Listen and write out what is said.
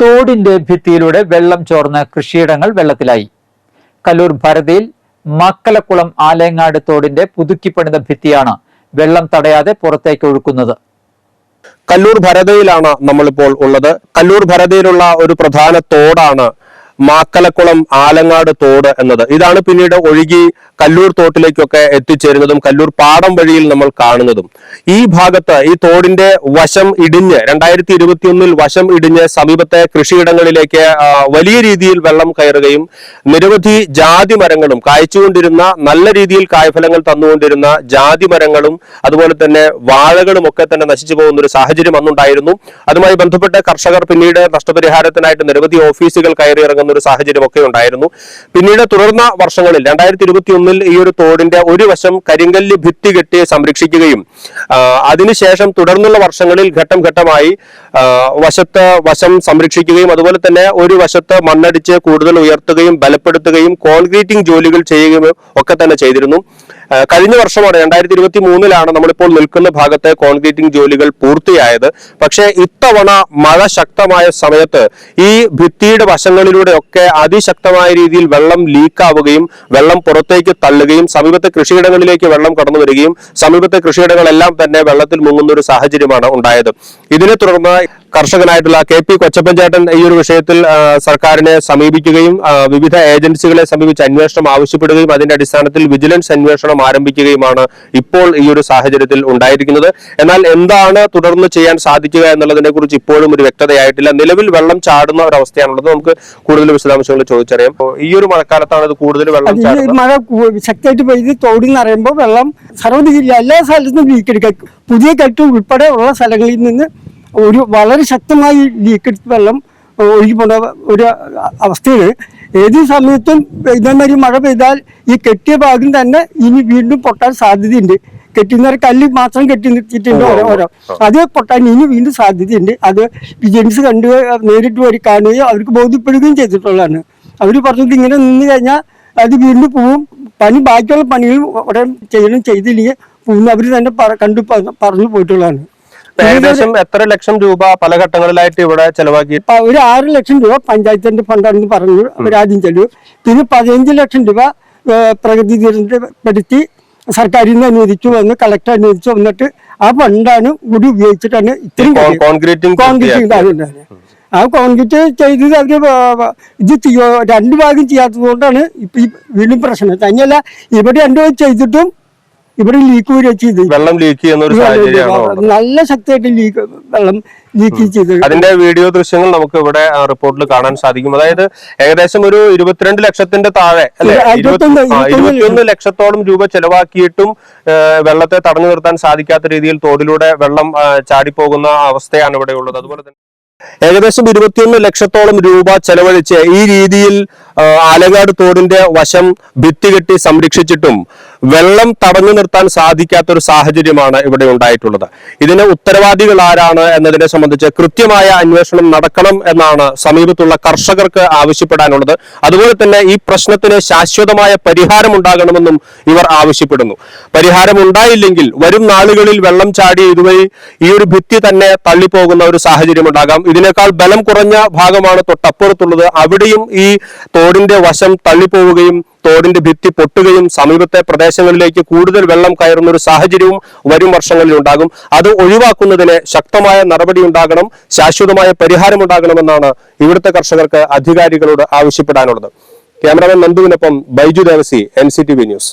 തോടിന്റെ ഭിത്തിയിലൂടെ വെള്ളം ചോർന്ന് കൃഷിയിടങ്ങൾ വെള്ളത്തിലായി. കല്ലൂർ ഭരതിയിൽ മക്കലക്കുളം ആലയങ്ങാട് തോടിന്റെ പുതുക്കിപ്പണിത ഭിത്തിയാണ് വെള്ളം തടയാതെ പുറത്തേക്ക് ഒഴുക്കുന്നത്. കല്ലൂർ ഭരതയിലാണ് നമ്മളിപ്പോൾ ഉള്ളത്. കല്ലൂർ ഭരതയിലുള്ള ഒരു പ്രധാന തോടാണ് മാക്കലക്കുളം ആലങ്ങാട് തോട് എന്നത്. ഇതാണ് പിന്നീട് ഒഴുകി കല്ലൂർ തോട്ടിലേക്കൊക്കെ എത്തിച്ചേരുന്നതും കല്ലൂർ പാടം വഴിയിൽ നമ്മൾ കാണുന്നതും. ഈ ഭാഗത്ത് ഈ തോടിന്റെ വശം ഇടിഞ്ഞ് രണ്ടായിരത്തി ഇരുപത്തിയൊന്നിൽ വശം ഇടിഞ്ഞ് സമീപത്തെ കൃഷിയിടങ്ങളിലേക്ക് വലിയ രീതിയിൽ വെള്ളം കയറുകയും നിരവധി ജാതി മരങ്ങളും കായ്ച്ചുകൊണ്ടിരുന്ന നല്ല രീതിയിൽ കായ്ഫലങ്ങൾ തന്നുകൊണ്ടിരുന്ന ജാതി മരങ്ങളും അതുപോലെ തന്നെ വാഴകളും ഒക്കെ തന്നെ നശിച്ചു പോകുന്ന ഒരു സാഹചര്യം അന്നുണ്ടായിരുന്നു. അതുമായി ബന്ധപ്പെട്ട് കർഷകർ പിന്നീട് നഷ്ടപരിഹാരത്തിനായിട്ട് നിരവധി ഓഫീസുകൾ കയറിയിറങ്ങുന്ന ഒരു സാഹചര്യം ഒക്കെ ഉണ്ടായിരുന്നു. പിന്നീട് തുടർന്ന വർഷങ്ങളിൽ രണ്ടായിരത്തി ഒന്നിൽ ഈ ഒരു തോടിന്റെ ഒരു വശം കരിങ്കല്ല് ഭിത്തി കെട്ടി സംരക്ഷിക്കുകയും അതിനുശേഷം തുടർന്നുള്ള വർഷങ്ങളിൽ ഘട്ടം ഘട്ടമായി വശത്ത് വശം സംരക്ഷിക്കുകയും അതുപോലെ തന്നെ ഒരു വശത്ത് മണ്ണടിച്ച് കൂടുതൽ ഉയർത്തുകയും ബലപ്പെടുത്തുകയും കോൺക്രീറ്റിംഗ് ജോലികൾ ചെയ്യുകയും ഒക്കെ തന്നെ ചെയ്തിരുന്നു. കഴിഞ്ഞ വർഷമാണ് രണ്ടായിരത്തി ഇരുപത്തി മൂന്നിലാണ് നമ്മളിപ്പോൾ നിൽക്കുന്ന ഭാഗത്തെ കോൺക്രീറ്റിംഗ് ജോലികൾ പൂർത്തിയായത്. പക്ഷേ ഇത്തവണ മഴ ശക്തമായ സമയത്ത് ഈ ഭിത്തിയുടെ വശങ്ങളിലൂടെ ഒക്കെ അതിശക്തമായ രീതിയിൽ വെള്ളം ലീക്കാവുകയും വെള്ളം പുറത്തേക്ക് തള്ളുകയും സമീപത്തെ കൃഷിയിടങ്ങളിലേക്ക് വെള്ളം കടന്നു വരികയും സമീപത്തെ കൃഷിയിടങ്ങളെല്ലാം തന്നെ വെള്ളത്തിൽ മുങ്ങുന്ന ഒരു സാഹചര്യമാണ് ഉണ്ടായത്. ഇതിനെ തുടർന്ന് കർഷകനായിട്ടുള്ള കെ പി കൊച്ചപ്പഞ്ചേട്ടൻ ഈ ഒരു വിഷയത്തിൽ സർക്കാരിനെ സമീപിക്കുകയും വിവിധ ഏജൻസികളെ സമീപിച്ച് അന്വേഷണം ആവശ്യപ്പെടുകയും അതിന്റെ അടിസ്ഥാനത്തിൽ വിജിലൻസ് അന്വേഷണം ആരംഭിക്കുകയുമാണ് ഇപ്പോൾ ഈ ഒരു സാഹചര്യത്തിൽ ഉണ്ടായിരിക്കുന്നത്. എന്നാൽ എന്താണ് തുടർന്ന് ചെയ്യാൻ സാധിക്കുക എന്നുള്ളതിനെ കുറിച്ച് ഇപ്പോഴും ഒരു വ്യക്തതയായിട്ടില്ല. നിലവിൽ വെള്ളം ചാടുന്ന ഒരു അവസ്ഥയാണുള്ളത് നമുക്ക് കൂടുതൽ വിശദാംശങ്ങൾ ചോദിച്ചറിയാം. ഈ ഒരു മഴക്കാലത്താണ് ഇത് കൂടുതൽ വെള്ളം മഴ ശക്തമായിട്ട് പെയ്ത് തോടിൽ പറയുമ്പോൾ വെള്ളം സർവ ജില്ല എല്ലാ സ്ഥലത്തും ലീക്ക് എടുക്കുക പുതിയ കെട്ട് ഉൾപ്പെടെ ഉള്ള സ്ഥലങ്ങളിൽ നിന്ന് ഒരു വളരെ ശക്തമായി ലീക്ക് എടുത്ത് വെള്ളം ഒഴുകി പോണ ഒരു അവസ്ഥയാണ്. ഏത് സമയത്തും ഇതേമാതിരി മഴ പെയ്താൽ ഈ കെട്ടിയ ഭാഗം തന്നെ ഇനി വീണ്ടും പൊട്ടാൻ സാധ്യതയുണ്ട്. കെട്ടുന്നവരെ കല്ല് മാത്രം കെട്ടി നിർത്തിയിട്ടുണ്ട് ഓരോ ഓരോ. അത് പൊട്ടാൻ ഇനി വീണ്ടും സാധ്യതയുണ്ട്. അത് വിജിലൻസ് കണ്ടു നേരിട്ട് വരി കാണുകയും അവർക്ക് ബോധ്യപ്പെടുകയും ചെയ്തിട്ടുള്ളതാണ്. അവർ പറഞ്ഞത് ഇങ്ങനെ നിന്ന് കഴിഞ്ഞാൽ അത് വീണ്ടും പോവും. പണി ബാക്കിയുള്ള പണികൾ ഉടൻ ചെയ്യണം ചെയ്തില്ലെങ്കിൽ പോകുന്ന അവർ തന്നെ കണ്ടു പറഞ്ഞു പോയിട്ടുള്ളതാണ്. ഏകദേശം എത്ര ലക്ഷം രൂപ പല ഘട്ടങ്ങളിലായിട്ട് ഇവിടെ ചെലവാക്കി? ഒരു ആറ് ലക്ഷം രൂപ പഞ്ചായത്തിന്റെ ഫണ്ടാണെന്ന് പറഞ്ഞു അവരാദ്യം ചെലവ് പിന്നെ പതിനഞ്ച് ലക്ഷം രൂപ പ്രകൃതി ദുരന്തപ്പെടുത്തി സർക്കാരിൽ നിന്ന് അനുവദിച്ചു വന്ന് കളക്ടർ അനുവദിച്ചു വന്നിട്ട് ആ ഫണ്ടാണ് കൂടി ഉപയോഗിച്ചിട്ടാണ് ഇത്രയും കോൺക്രീറ്റിംഗ് കോൺക്രീറ്റിംഗ് ആ കോൺക്രീറ്റ് ചെയ്തത് അവർ ഇത് രണ്ട് ഭാഗം ചെയ്യാത്തത് കൊണ്ടാണ് ഇപ്പൊ വീണ്ടും പ്രശ്നം. തന്നെയല്ല ഇവിടെ രണ്ട് ഭാഗം ചെയ്തിട്ടും ഇവിടെ ലീക്ക് വരിക ചെയ്ത്. വെള്ളം ലീക്ക് ചെയ്യുന്ന ഒരു സാഹചര്യമാണ് നല്ല ശക്തിയായിട്ട് ലീക്ക് വെള്ളം ലീക്ക് ചെയ്ത്. അതിന്റെ വീഡിയോ ദൃശ്യങ്ങൾ നമുക്ക് ഇവിടെ റിപ്പോർട്ടിൽ കാണാൻ സാധിക്കും. അതായത് ഏകദേശം ഒരു ഇരുപത്തിരണ്ട് ലക്ഷത്തിന്റെ താഴെ അല്ലെ? ഇരുപത്തിയൊന്ന് ലക്ഷത്തോളം രൂപ ചെലവാക്കിയിട്ടും വെള്ളത്തെ തടഞ്ഞു നിർത്താൻ സാധിക്കാത്ത രീതിയിൽ തോടിലൂടെ വെള്ളം ചാടിപ്പോകുന്ന അവസ്ഥയാണ് ഇവിടെ ഉള്ളത് അതുപോലെ തന്നെ ഏകദേശം ഇരുപത്തിയൊന്ന് ലക്ഷത്തോളം രൂപ ചെലവഴിച്ച് ഈ രീതിയിൽ ആലങ്ങാട് തോടിന്റെ വശം ഭിത്തി കെട്ടി സംരക്ഷിച്ചിട്ടും വെള്ളം തടഞ്ഞു നിർത്താൻ സാധിക്കാത്ത ഒരു സാഹചര്യമാണ് ഇവിടെ ഉണ്ടായിട്ടുള്ളത്. ഇതിന് ഉത്തരവാദികൾ ആരാണ് എന്നതിനെ സംബന്ധിച്ച് കൃത്യമായ അന്വേഷണം നടക്കണം എന്നാണ് സമീപത്തുള്ള കർഷകർക്ക് ആവശ്യപ്പെടാനുള്ളത്. അതുപോലെ തന്നെ ഈ പ്രശ്നത്തിന് ശാശ്വതമായ പരിഹാരം ഉണ്ടാകണമെന്നും ഇവർ ആവശ്യപ്പെടുന്നു. പരിഹാരം ഉണ്ടായില്ലെങ്കിൽ വരും നാളുകളിൽ വെള്ളം ചാടി ഇതുവഴി ഈ ഒരു ഭിത്തി തന്നെ തള്ളിപ്പോകുന്ന ഒരു സാഹചര്യം ഉണ്ടാകാം. ഇതിനേക്കാൾ ബലം കുറഞ്ഞ ഭാഗമാണ് തൊട്ടപ്പുറത്തുള്ളത്. അവിടെയും ഈ തോടിന്റെ വശം തള്ളിപ്പോവുകയും തോടിന്റെ ഭിത്തി പൊട്ടുകയും സമീപത്തെ പ്രദേശങ്ങളിലേക്ക് കൂടുതൽ വെള്ളം കയറുന്ന ഒരു സാഹചര്യവും വരും വർഷങ്ങളിൽ ഉണ്ടാകും. അത് ഒഴിവാക്കുന്നതിന് ശക്തമായ നടപടി ഉണ്ടാകണം ശാശ്വതമായ പരിഹാരം ഉണ്ടാകണമെന്നാണ് ഇവിടുത്തെ കർഷകർക്ക് അധികാരികളോട് ആവശ്യപ്പെടാനുള്ളത്. Cameraman നന്ദുവിനൊപ്പം Baiju Devasi N C T V news.